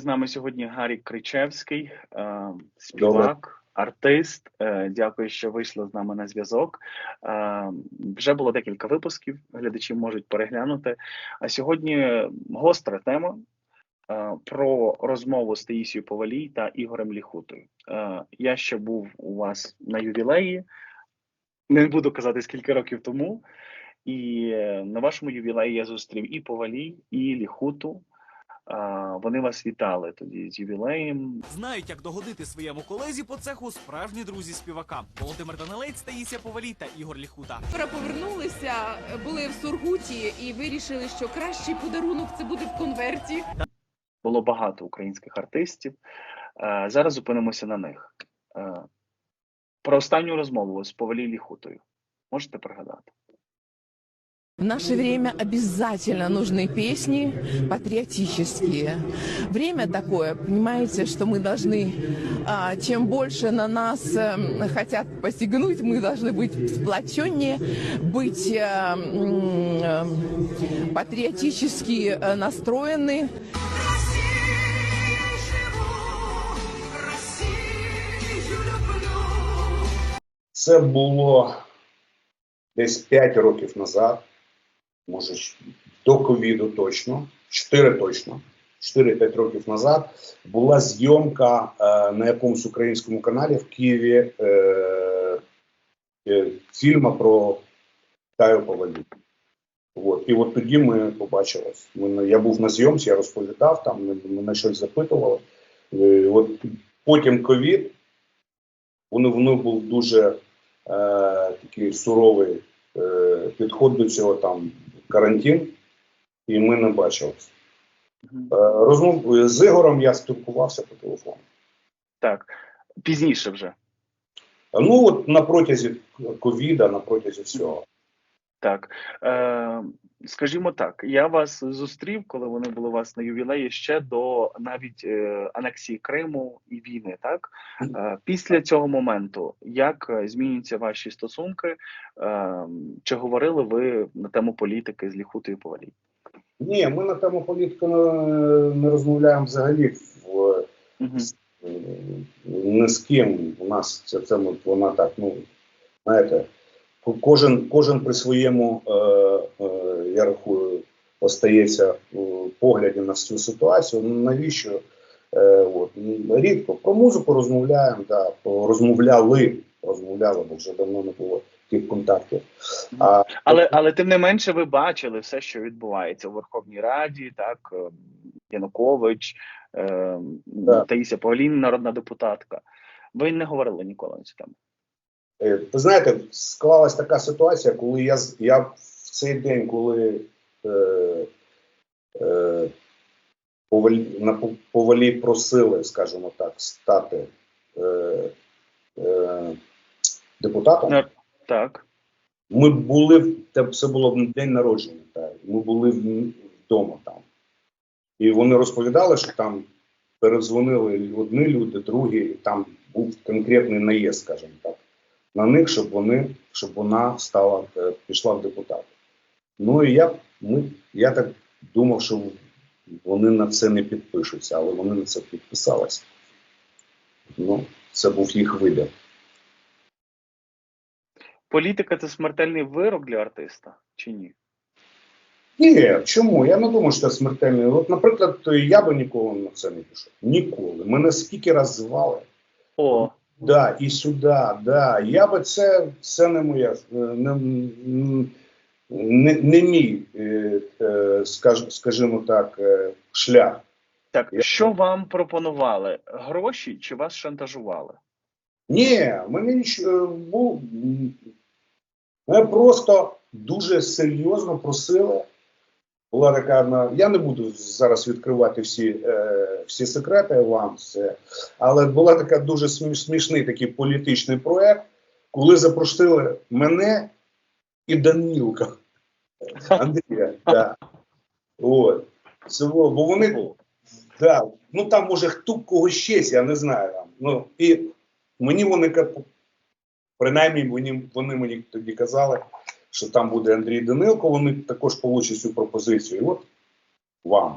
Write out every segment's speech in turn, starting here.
З нами сьогодні Гарік Кричевський, е, співак, артист. Е, Дякую, що вийшли з нами на зв'язок. Е, Вже було декілька випусків. Глядачі можуть переглянути. А сьогодні гостра тема про розмову з Таїсією Повалій та Ігорем Ліхутою. Я ще був у вас на ювілеї. Не буду казати скільки років тому. І на вашому ювілеї я зустрів і Повалій, і Ліхуту. Вони вас вітали тоді з ювілеєм. Знають, як догодити своєму колезі по цеху справжні друзі співака. Володимир Данилець, Таїсія Повалій та Ігор Ліхута. Вчора повернулися, були в Сургуті і вирішили, що кращий подарунок це буде в конверті. Було багато українських артистів. Зараз зупинимося на них. Про останню розмову з Повалій Ліхутою. Можете пригадати? В наше время обязательно нужны песни патриотические. Время такое, понимаете, что мы должны, а, чем больше на нас эм, хотят посягнуть, мы должны быть сплоченнее, быть э, э, патриотически э, настроены. Це було десь 5 років назад, може до ковіду точно, 4 точно, 4-5 років назад була зйомка е, на якомусь українському каналі в Києві е, е, фільму про Таю Повалю. От. І от тоді ми побачились. Ми, я був на зйомці, я розповідав, там мене- щось запитували. Е, От потім ковід, воно був дуже е, такий суровий е, підход до цього, там карантин, і ми не бачилися. Е, розмов з Ігорем я спілкувався по телефону. Так, пізніше вже. Ну от на протязі ковіда, на протязі всього. Так. Е, скажімо так, я вас зустрів, коли вони були у вас на ювілеї ще до навіть е, анексії Криму і війни. Так е, після цього моменту, як е, змінюються ваші стосунки? Е, чи говорили ви на тему політики з Ліхутою Повалій? Ні, ми на тему політики не, розмовляємо взагалі в, Угу. не з ким. У нас це, це ну, вона так, ну знаєте, кожен, кожен при своєму, е, е, я рахую, остається погляді на цю ситуацію. Ну, Навіщо? Е, от, рідко про музику розмовляємо, да, розмовляли, розмовляли, бо вже давно не було тих контактів. А, Але але тим не менше, ви бачили все, що відбувається у Верховній Раді, так е, Янукович, е, Так. Таїся Павлін, народна депутатка. Ви не говорили ніколи на цю тему. Е, Ви знаєте, склалась така ситуація, коли я, я в цей день, коли е, е, повалі, на повалі просили, скажімо так, стати е, е, депутатом, Так. ми були це, це було в день народження, так, ми були вдома там. І вони розповідали, що там передзвонили одні люди, другі, і там був конкретний наїзд, скажімо так, на них, щоб вони, щоб вона стала, е, пішла в депутати. Ну і я, ми, я так думав, що вони на це не підпишуться, але вони на це підписалися. Ну, це був їх вибір. Політика це смертельний вирок для артиста чи ні? Ні, чому? Я не думаю, що це смертельний. От, наприклад, я би ніколи на це не пішов. Ніколи. Мене скільки раз звали. О, Да, і сюди, да. Я би це, це не моя, не, не, не мій, е, е, скаж, скажімо так, е, шлях. так Я- що вам пропонували? Гроші чи вас шантажували? Ні, мене нічого був. Мене просто дуже серйозно просили. Була така. Я не буду зараз відкривати всі, е, всі секрети вам, це, але була така дуже сміш- смішний такий політичний проект, коли запросили мене і Данілка Андрія. Да. От. Було- бо вони Да, ну там може хто кого щось, я не знаю. Ну, і мені вони принаймні вони, вони мені тоді казали, що там буде Андрій Данилко, вони також получать цю пропозицію. І от вам,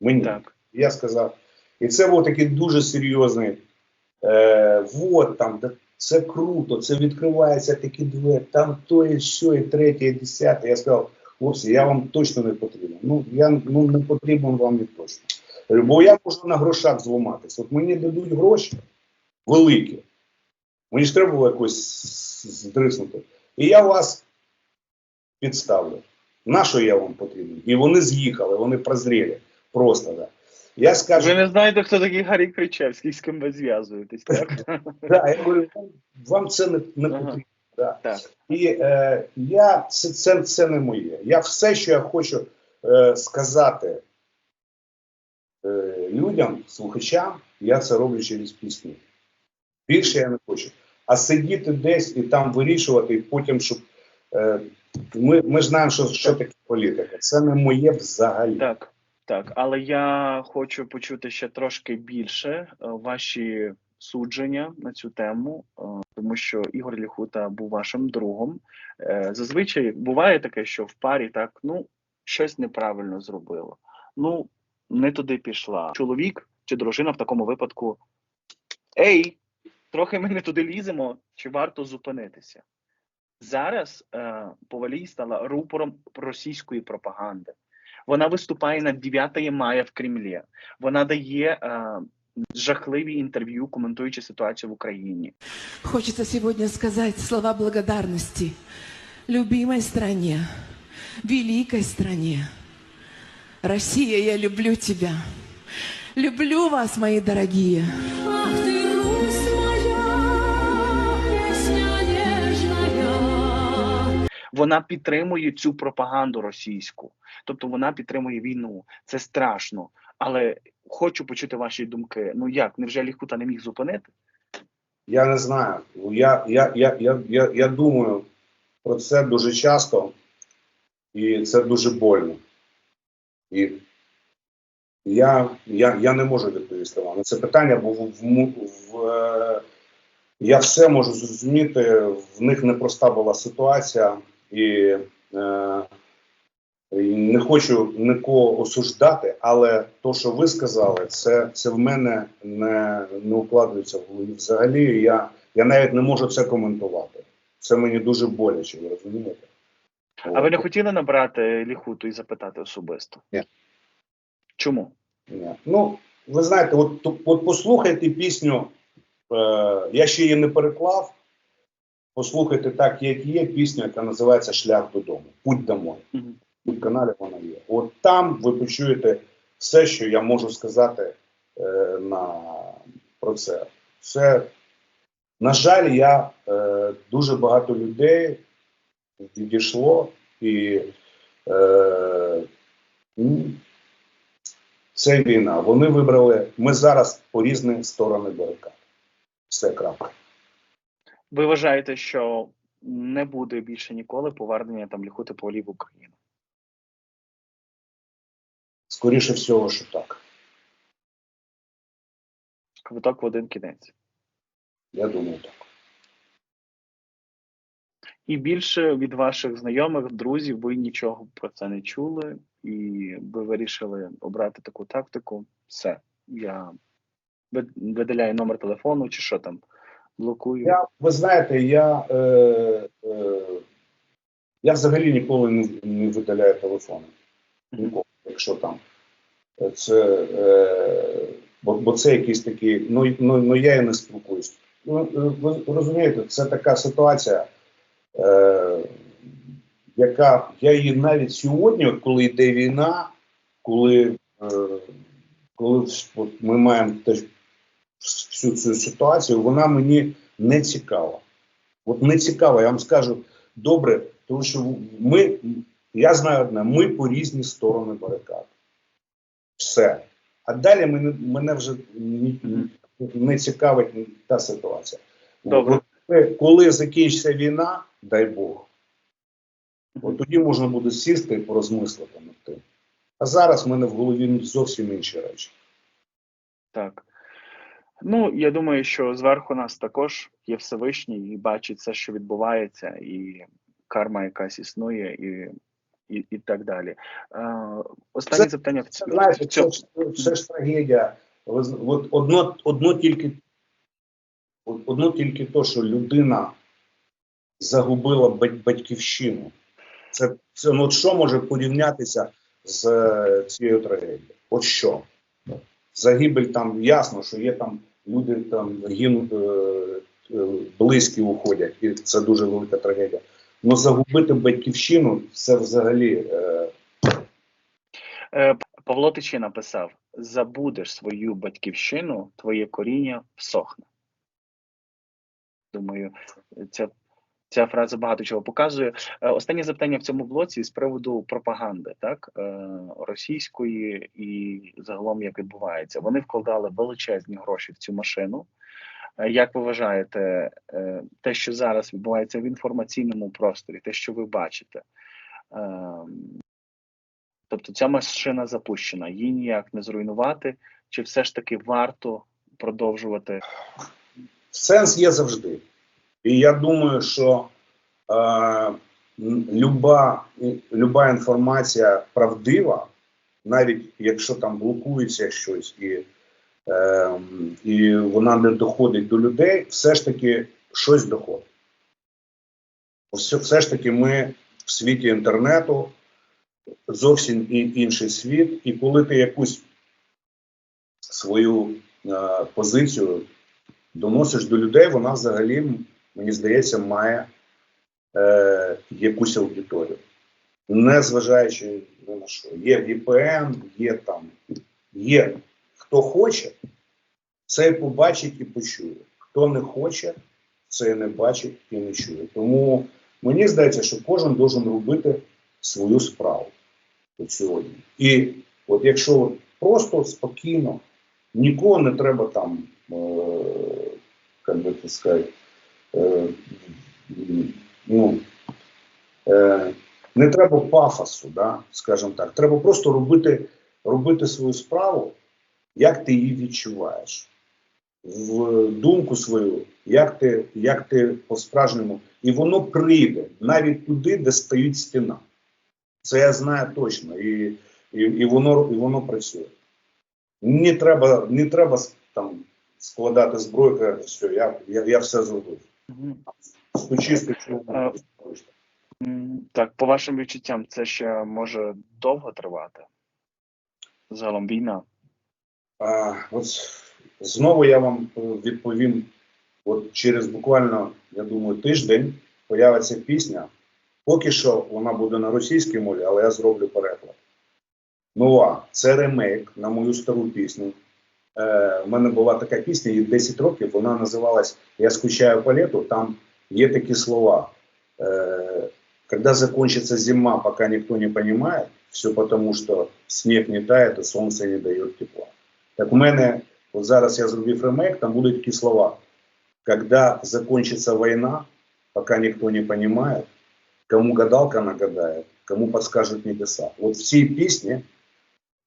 мені. Так. Я сказав, І це був такий дуже серйозний. Е, вот там, це круто, це відкривається такі двері, там то і що, і третє, і десяте. Я сказав, хлопці, я вам точно не потрібен. Ну, я ну, не потрібен вам і точно. Бо я можу на грошах зламатися. От мені дадуть гроші великі. Мені ж треба було якось здриснути. І я вас підставлю. На що я вам потрібен? І вони з'їхали, вони прозріли. Просто да. Я скажу, Ви не знаєте, хто такий Гаррі Кричевський, з ким ви зв'язуєтесь, так? да, я говорю, вам це не, потрібно. Да. Так. І е, я це, це, це не моє. Я все, що я хочу е, сказати е, людям, слухачам, я це роблю через пісні. Більше я не хочу. А сидіти десь і там вирішувати, і потім, щоб е, ми, ми знаємо, що, що таке політика. Це не моє взагалі. Так, так. Але я хочу почути ще трошки більше е, ваші судження на цю тему, е, тому що Ігор Ліхута був вашим другом. Е, Зазвичай буває таке, що в парі так, ну, щось неправильно зробило. Ну, не туди пішла. Чоловік чи дружина в такому випадку. Ей, трохи ми не туди ліземо, чи варто зупинитися? Зараз е, Повалій стала рупором російської пропаганди. Вона виступає на 9 мая в Кремлі. Вона дає е, жахливі інтерв'ю, коментуючи ситуацію в Україні. Хочется сегодня сказать слова благодарности любимой стране, великой стране. Россия, я люблю тебя. Люблю вас, мои дорогие. Вона підтримує цю пропаганду російську, тобто вона підтримує війну. Це страшно. Але хочу почути ваші думки. Ну як, невже Ліхута не міг зупинити? Я не знаю. Я, я, я, я, я, я думаю про це дуже часто, і це дуже больно. І я, я, я не можу відповісти вам на це питання, бо в, в, в, е, я все можу зрозуміти. В них непроста була ситуація, і, е, не хочу нікого осуждати, але то, що ви сказали, це, це в мене не, не укладається в голові. Взагалі, я, я навіть не можу це коментувати. Це мені дуже боляче, ви розумієте? А ви не хотіли набрати Ліхуту і запитати особисто? Ні. Чому? Ні. Ну, ви знаєте, от, от послухайте пісню. Е, я ще її не переклав. Послухайте так, як є, пісню, яка називається Шлях додому. Путь домой. Мгм. В каналі вона є. От там ви почуєте все, що я можу сказати е, на, про це. Це, на жаль, я е, дуже багато людей відійшло і е, це війна. Вони вибрали. Ми зараз по різні сторони барикад. Все крапка. Ви вважаєте, що не буде більше ніколи повернення там Ліхути Павлів в Україну? Скоріше всього, що так. Квиток в один кінець. Я думаю, так. І більше від ваших знайомих, друзів, ви нічого про це не чули, і ви вирішили обрати таку тактику. Все, я вид- видаляю номер телефону чи що там, блокую. Я, ви знаєте, я, е, е, я взагалі ніколи не, не видаляю телефони. Ніколи, якщо там. Це, е, бо, бо це якісь такі, ну, ну, ну я і не спілкуюсь. Ну, е, ви розумієте, це така ситуація, е, яка я її навіть сьогодні, коли йде війна, коли, е, коли от ми маємо теж всю цю ситуацію, вона мені не цікава. От не цікава, я вам скажу добре, тому що ми, я знаю одне, ми по різні сторони барикад. Все. А далі мене, мене вже не цікавить та ситуація. Добре. Коли закінчиться війна, дай Бог, от тоді можна буде сісти і порозмислити над тим. А зараз в мене в голові зовсім інші речі. Так. Ну, я думаю, що зверху нас також є Всевишній і бачить все, що відбувається, і карма якась існує, і, і, і так далі. Е, останнє Це- запитання в цьому. знаєте, це, це ж трагедія. от одно, одно тільки одно тільки то, що людина загубила батьківщину. Це, це ну, от що може порівнятися з е, цією трагедією? От що? Загибель там ясно, що є там люди там гинуть, е, е, близькі уходять, і це дуже велика трагедія. Ну загубити батьківщину це взагалі. Е, Е, Павло Тичі написав: забудеш свою батьківщину, твоє коріння всохне. Думаю, ця, ця фраза багато чого показує. Е, Останнє запитання в цьому блоці з приводу пропаганди, так е, російської і загалом як відбувається. Вони вкладали величезні гроші в цю машину. Е, Як ви вважаєте, те, що зараз відбувається в інформаційному просторі, те, що ви бачите? Тобто ця машина запущена, її ніяк не зруйнувати, чи все ж таки варто продовжувати? Сенс є завжди. І я думаю, що е, люба, люба інформація правдива, навіть якщо там блокується щось і, е, і вона не доходить до людей, все ж таки щось доходить. Все, все ж таки ми в світі інтернету зовсім інший світ, і коли ти якусь свою е, позицію доносиш до людей, вона взагалі, мені здається, має е, якусь аудиторію. Не зважаючи на що. Є VPN, є там, є хто хоче, це побачить і почує. Хто не хоче, це не бачить і не чує. Тому мені здається, що кожен должен робити свою справу от сьогодні. І от якщо просто спокійно, нікого не треба там, е, як би сказати, ну, е, не треба пафосу, да, скажімо так. Треба просто робити, робити свою справу, як ти її відчуваєш. В думку свою, як ти, як ти по-справжньому, і воно прийде навіть туди, де стоїть стіна. Це я знаю точно, і, і, і, воно, і воно працює. Не треба, не треба там складати зброю, все, я, я, я все зробив. Що А, Так, по вашим відчуттям, це ще може довго тривати? Загалом війна. А, от знову я вам е, відповім: от через буквально, я думаю, тиждень появиться пісня. Поки що вона буде на російській мові, але я зроблю переклад. Нова це ремейк на мою стару пісню. Е, в мене була така пісня, їй 10 років. Вона називалась Я скучаю по лету. Там є такі слова. Е, Когда закончится зима, пока никто не понимает, все потому, что снег не тает, и солнце не дает тепла. Так у мене, от зараз я зробив ремейк, там будуть такі слова. Когда закончится война, пока никто не понимает, кому гадалка нагадает, кому подскажуть небеса. От в цій пісні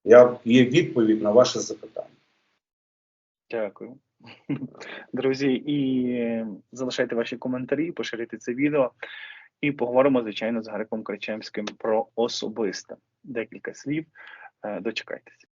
я, є відповідь на ваше запитання. Дякую. Друзі, і залишайте ваші коментарі, поширюйте це відео. І поговоримо, звичайно, з Гариком Кричемським про особисте. Декілька слів. Е, Дочекайтеся.